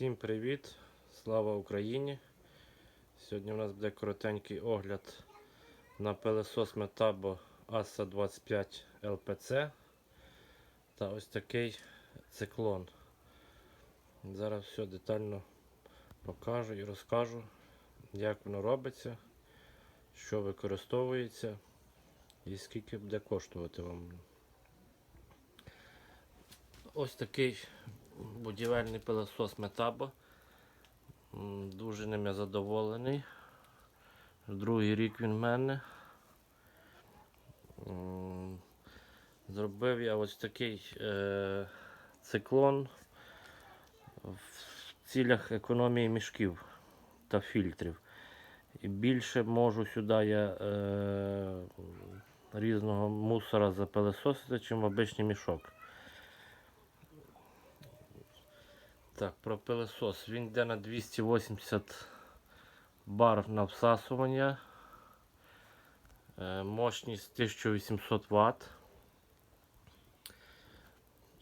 Всім привіт! Слава Україні! Сьогодні у нас буде коротенький огляд на пилесос Metabo ASA 25 LPC та ось такий циклон. Зараз все детально покажу і розкажу, як воно робиться, що використовується і скільки буде коштувати вам. Ось такий будівельний пилосос Метабо. Дуже ним я задоволений. Другий рік він в мене. Зробив я ось такий е, циклон в цілях економії мішків та фільтрів. І більше можу сюди я е, різного мусора запилесосити, чим обичний мішок. Так, про пилосос. Він йде на 280 бар на всасування. Е, Мощність 1800 Вт.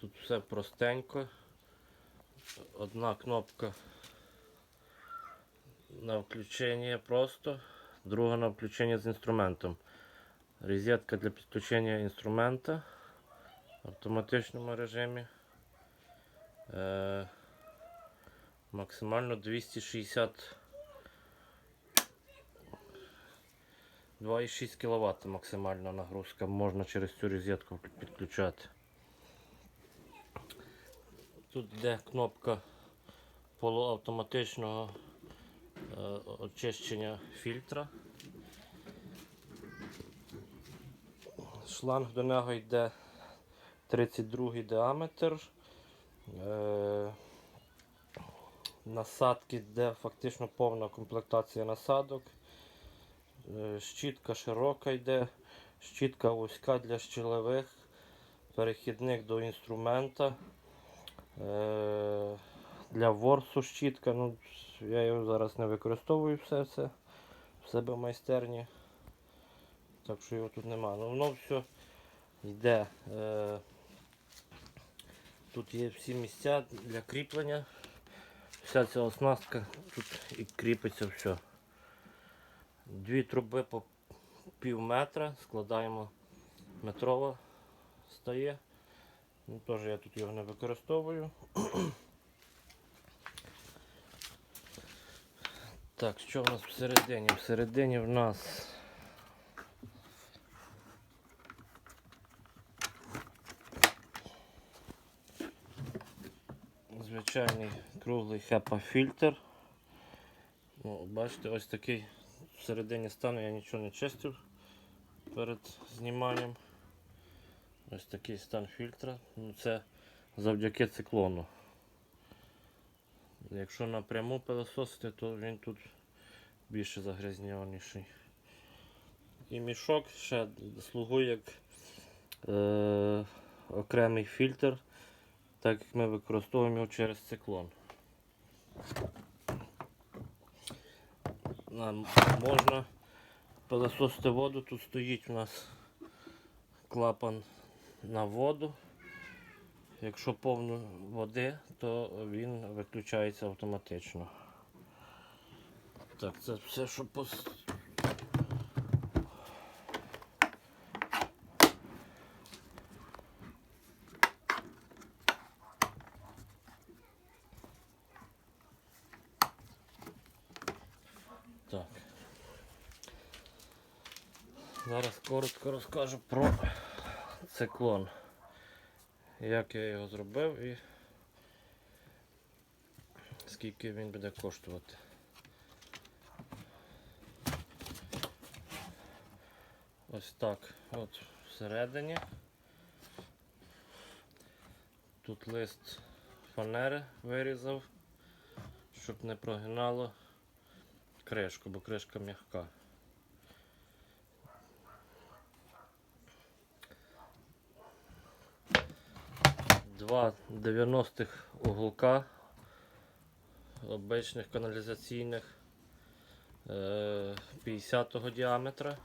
Тут все простенько. Одна кнопка на включення просто, друга на включення з інструментом. Розетка для підключення інструмента в автоматичному режимі. Е, Максимально 260 2,6 кВт максимальна нагрузка можна через цю розетку підключати. Тут йде кнопка полуавтоматичного е, очищення фільтра. Шланг до нього йде 32 діаметр. Насадки, де фактично повна комплектація насадок. Е, Щітка широка йде, щітка вузька для щілевих, перехідник до інструмента. Е, Для ворсу щітка. Ну, я його зараз не використовую все це в себе в майстерні. Так що його тут нема. Ну, воно все йде. Е, Тут є всі місця для кріплення. Вся ця оснастка тут і кріпиться все. Дві труби по пів метра, складаємо метрова стає. Ну, Теж я тут його не використовую. Так, що в нас всередині? Всередині в нас звичайний круглий HEPA фільтр. Ну, бачите, ось такий всередині стану я нічого не чистив перед зніманням. Ось такий стан фільтра. Ну, Це завдяки циклону. Якщо напряму пилососити, то він тут більше загрязнюваніший. І мішок ще слугує як е, окремий фільтр, так як ми використовуємо його через циклон. Нам можна пилососити воду, тут стоїть у нас клапан на воду. Якщо повно води, то він виключається автоматично. Так, це все, що по... Так. Зараз коротко розкажу про циклон. Як я його зробив і скільки він буде коштувати. Ось так. От всередині. Тут лист фанери вирізав, щоб не прогинало кришку, бо кришка м'яка. Два 90-х уголка обичних каналізаційних е, 50-го діаметра.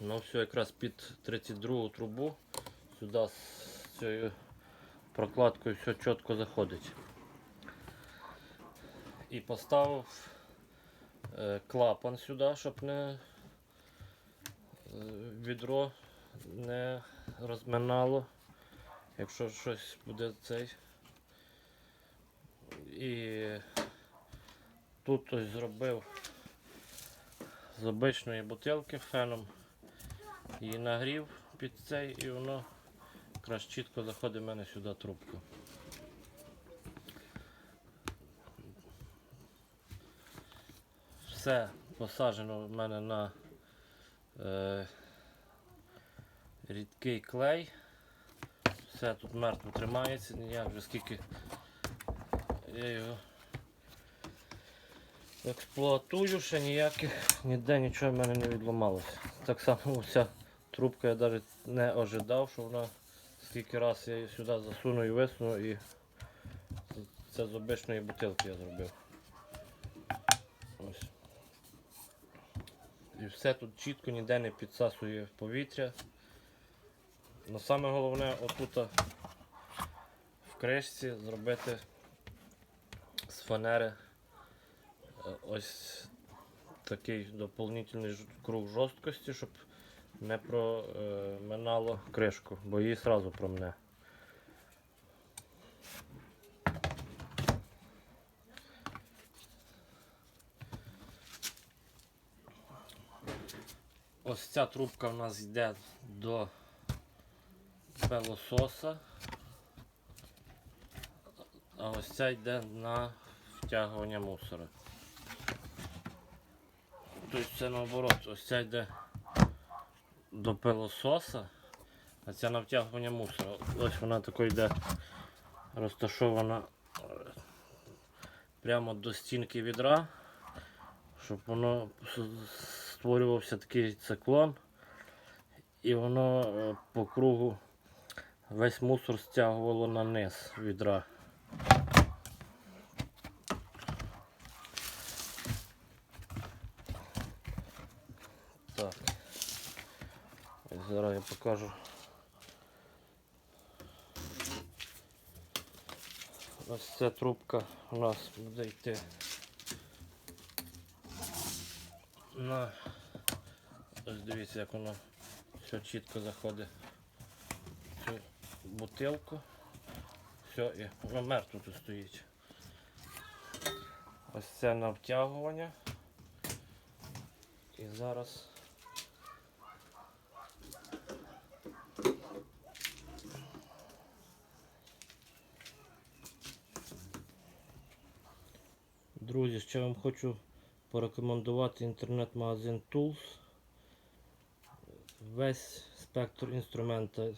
Ну, все якраз під 32 трубу. Сюди з цією прокладкою все чітко заходить. І поставив е, клапан сюди, щоб не е, відро не розминало, якщо щось буде цей. І тут ось зробив з обичної бутилки феном її нагрів під цей і воно якраз чітко заходить в мене сюди трубка. Все посаджено в мене на е, рідкий клей. Все тут мертво тримається, ніяк вже скільки я його експлуатую, ще ніяких, ніде нічого в мене не відламалося. Так само вся трубка я навіть не ожидав, що вона скільки раз я її сюди засуну і висуну і це з обичної бутилки я зробив. Ось. І все тут чітко ніде не підсасує повітря. Но саме головне отут в кришці зробити з фанери е, ось такий доповнительний круг жорсткості, щоб не проминало кришку, бо її одразу промне. Ось ця трубка в нас йде до пилососа, а ось ця йде на втягування мусора. Тобто це наоборот, ось ця йде до пилососа, а ця на втягування мусора. Ось вона тако йде розташована прямо до стінки відра, щоб воно створювався такий циклон, і воно е, по кругу весь мусор стягувало на низ відра. Так. Зараз я покажу. Ось ця трубка у нас буде йти на ось дивіться, як воно все чітко заходить бутилку. Все, і воно мертво тут стоїть. Ось це на втягування. І зараз Друзі, ще вам хочу порекомендувати інтернет-магазин Tools. Весь спектр інструмента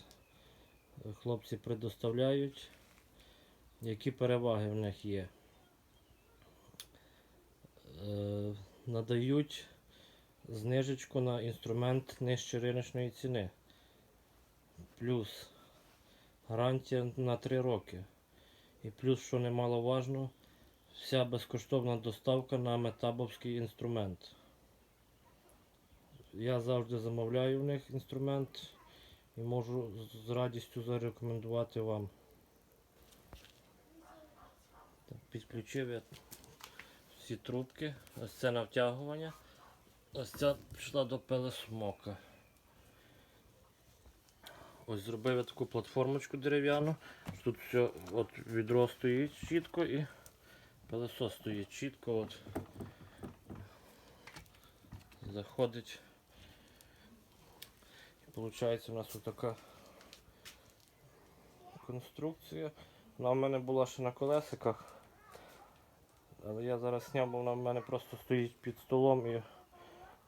хлопці предоставляють. Які переваги в них є? Е, надають знижечку на інструмент нижче риночної ціни. Плюс гарантія на 3 роки. І плюс, що немаловажно, вся безкоштовна доставка на метабовський інструмент. Я завжди замовляю в них інструмент і можу з- радістю зарекомендувати вам. Підключив я всі трубки. Ось це на втягування. Ось ця пішла до пилосмока. Ось зробив я таку платформочку дерев'яну. Тут все от відро стоїть чітко і пилосос стоїть чітко. От. Заходить. Виходить у нас така конструкція. Вона в мене була ще на колесиках. Але я зараз зняв, бо вона в мене просто стоїть під столом і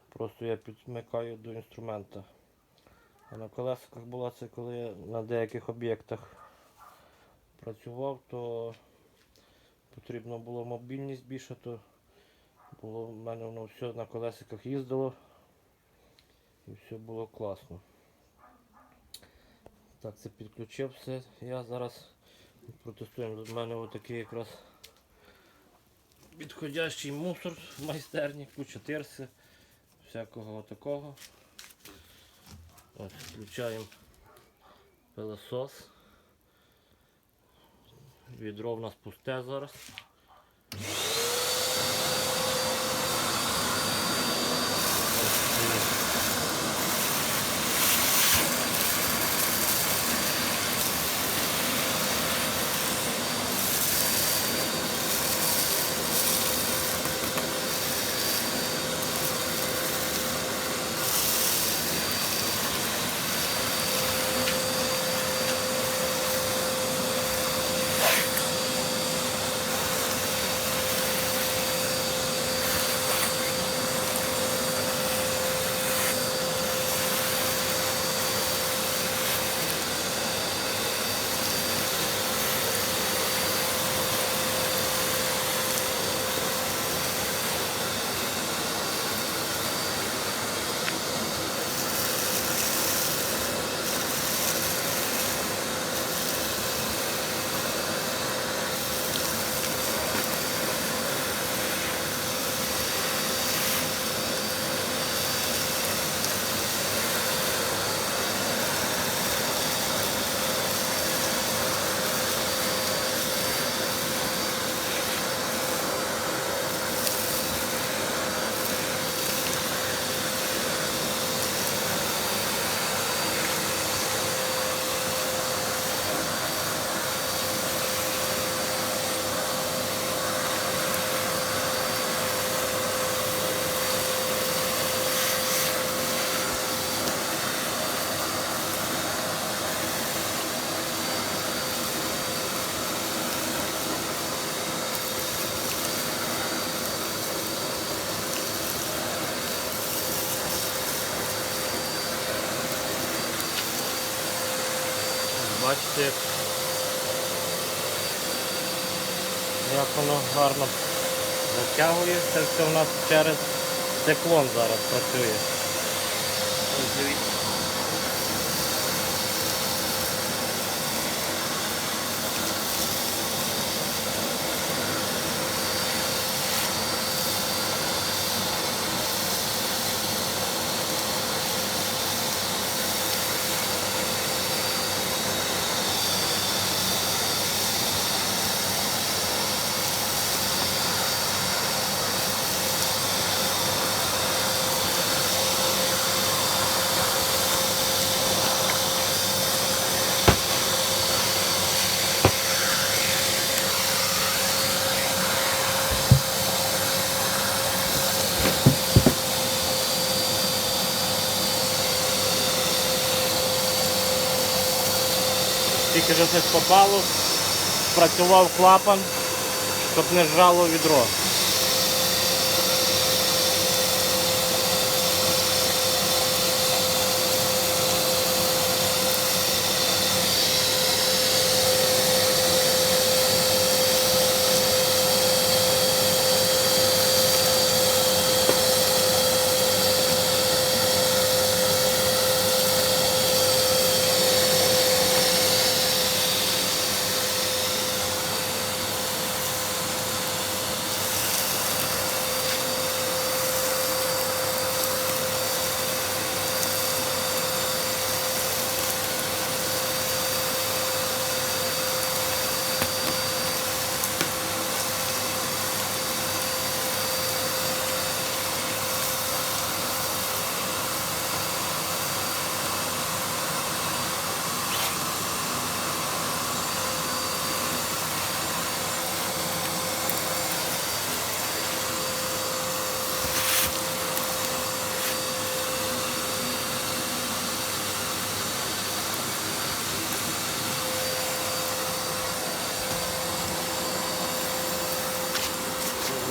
просто я підмикаю до інструмента. А на колесиках була це, коли я на деяких об'єктах працював, то потрібно було мобільність більше, то було в мене воно все на колесиках їздило і все було класно. Так, це підключив все. Я зараз протестуємо. У мене отакий якраз підходящий мусор в майстерні, куча тирси, всякого такого. Ось, включаємо пилосос. Відро в нас пусте зараз. Бачите, як, воно гарно затягує. Це все у нас через циклон зараз працює. Дивіться. Тільки вже щось попало, спрацював клапан, щоб не жало відро.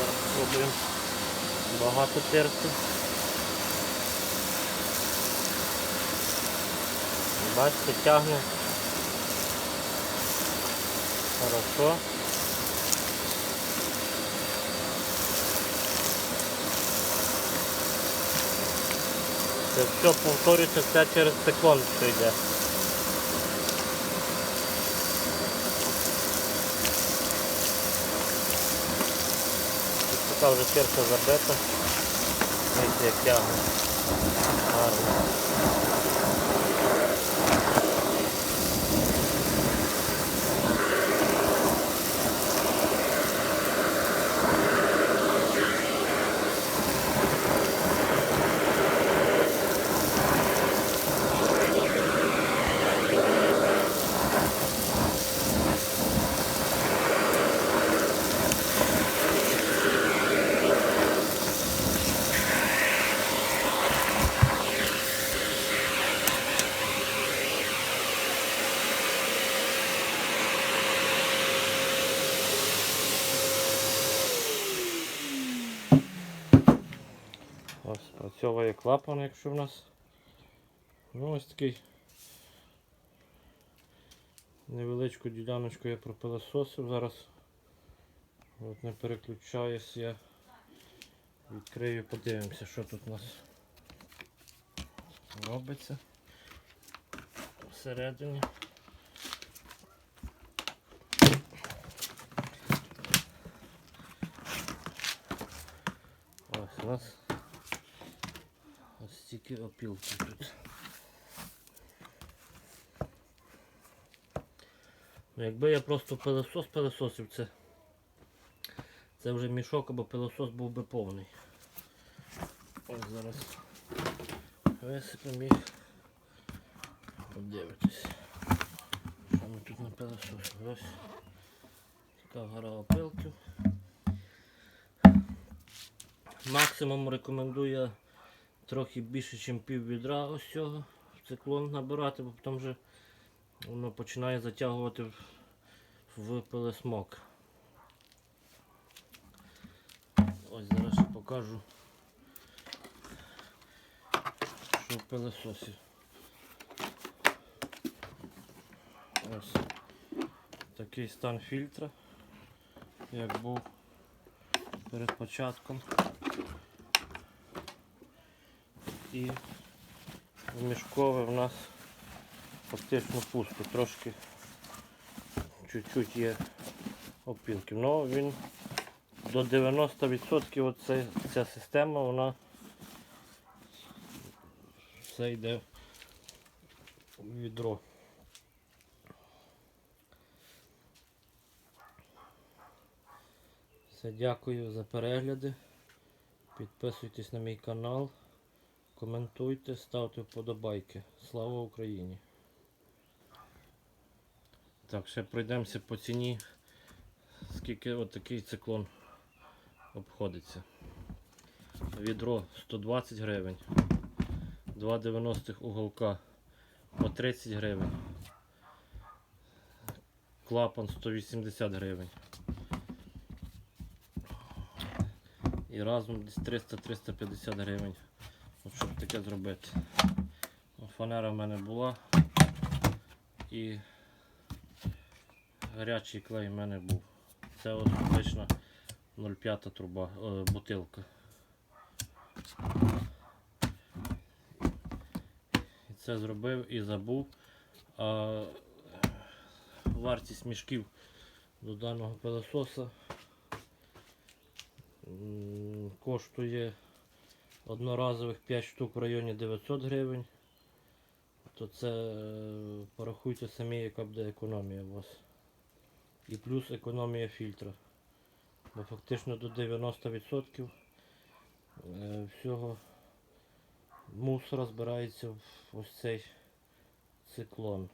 Зараз спробуємо багато терти. Бачите, тягне. Хорошо. Це все повторюється, все через циклон що йде. Тут така вже перша забита. Дивіться, як тягне. Гарно. Працьовує клапан, якщо в нас. Ну, ось такий невеличку діляночку я пропилососив. Зараз от не переключаюсь, я відкрию, подивимося, що тут у нас робиться всередині. Ось у нас ось стільки опілки тут. Ну, якби я просто пилосос пилососив, це, це вже мішок або пилосос був би повний. Ось зараз висипемо їх. Подивитись. Що ми тут на пилососили. Ось така гора опилків. Максимум рекомендую трохи більше, ніж пів відра ось цього циклон набирати, бо потім вже воно починає затягувати в, пилесмок. Ось зараз покажу, що в пилесосі. Ось такий стан фільтра, як був перед початком. І в мішкове в нас фактично пусто, трошки чуть-чуть є опілки. Ну він до 90% оце, ця система вона все йде в відро. Все, дякую за перегляди. Підписуйтесь на мій канал, коментуйте, ставте вподобайки. Слава Україні! Так, ще пройдемося по ціні, скільки от циклон обходиться. Відро 120 гривень, 2,90 уголка по 30 гривень, клапан 180 гривень. І разом десь 300-350 гривень, от щоб таке зробити. Фанера в мене була і гарячий клей в мене був. Це ось обична 0,5 труба, е, бутилка. І це зробив і забув. А вартість мішків до даного пилососа коштує одноразових 5 штук в районі 900 гривень. То це е, порахуйте самі, яка буде економія у вас. І плюс економія фільтра. Бо фактично до 90% е, всього мусора збирається в ось цей циклон.